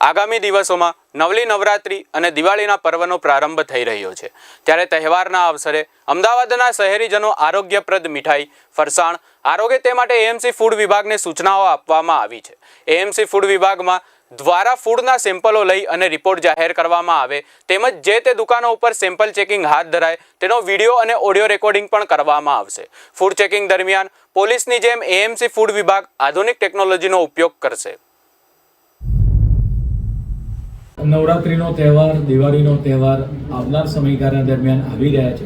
આગામી દિવસોમાં નવલી નવરાત્રિ અને દિવાળીના પર્વનો પ્રારંભ થઈ રહ્યો છે. ત્યારે તહેવારના અવસરે અમદાવાદના શહેરીજનો આરોગ્યપ્રદ મીઠાઈ, ફરસાણ, આરોગ્ય તે માટે એએમસી ફૂડ વિભાગને સૂચનાઓ આપવામાં આવી છે. એએમસી ફૂડ વિભાગમાં દ્વારા ફૂડના સેમ્પલો લઈ અને રિપોર્ટ જાહેર કરવામાં આવે તેમજ જે તે દુકાનો ઉપર સેમ્પલ ચેકિંગ હાથ ધરાય તેનો વીડિયો અને ઓડિયો રેકોર્ડિંગ પણ કરવામાં આવશે. ફૂડ ચેકિંગ દરમિયાન પોલીસની જેમ એએમસી ફૂડ વિભાગ આધુનિક ટેકનોલોજીનો ઉપયોગ કરશે. નવરાત્રિનો તહેવાર, દિવાળીનો તહેવાર આવનાર સમયગાળા દરમિયાન આવી રહ્યા છે.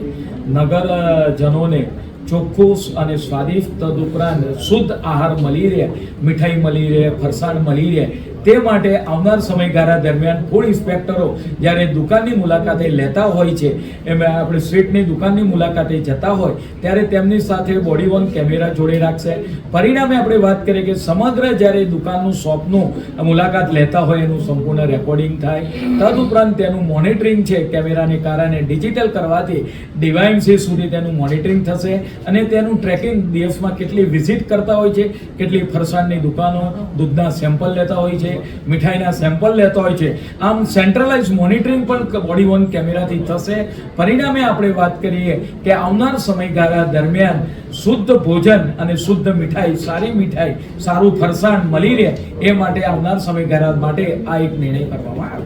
નગરજનોને ચોખ્ખું અને સ્વાદિષ્ટ તદુપરાંત શુદ્ધ આહાર મળી રહે, મીઠાઈ મળી રહે, ફરસાણ મળી રહે તે માટે આવનાર સમયગાળા દરમિયાન ફૂડ ઇન્સ્પેક્ટરો જ્યારે દુકાનની મુલાકાતે લેતા હોય છે, એમ આપણે સ્વીટની દુકાનની મુલાકાતે જતા હોય, ત્યારે તેમની સાથે બોડી વોર્ન કેમેરા જોડે રાખશે. પરિણામે આપણે વાત કરીએ કે સમગ્ર જ્યારે દુકાનનું શોપનું મુલાકાત લેતા હોય એનું સંપૂર્ણ રેકોર્ડિંગ થાય. તદુપરાંત તેનું મોનિટરિંગ છે કેમેરાને કારણે ડિજિટલ કરવાથી ડિવાઇન્સી સુધી તેનું મોનિટરિંગ થશે અને તેનું ટ્રેકિંગ દિવસમાં કેટલી વિઝિટ કરતા હોય છે, કેટલી ફરસાણની દુકાનો દૂધના સેમ્પલ લેતા હોય છે મીઠાઈના સેમ્પલ લેતા હોય છે. આમ સેન્ટ્રલાઇઝ મોનિટરિંગ પણ બોડી વન કેમેરાથી થશે. પરિણામે આપણે વાત કરીએ કે આવનાર સમયગાળા દરમિયાન શુદ્ધ ભોજન અને શુદ્ધ મીઠાઈ, સારી મીઠાઈ, સારું ફરસાણ મળી રહે એ માટે આવનાર સમયગાળા માટે આ એક નિર્ણય કરવામાં આવ્યો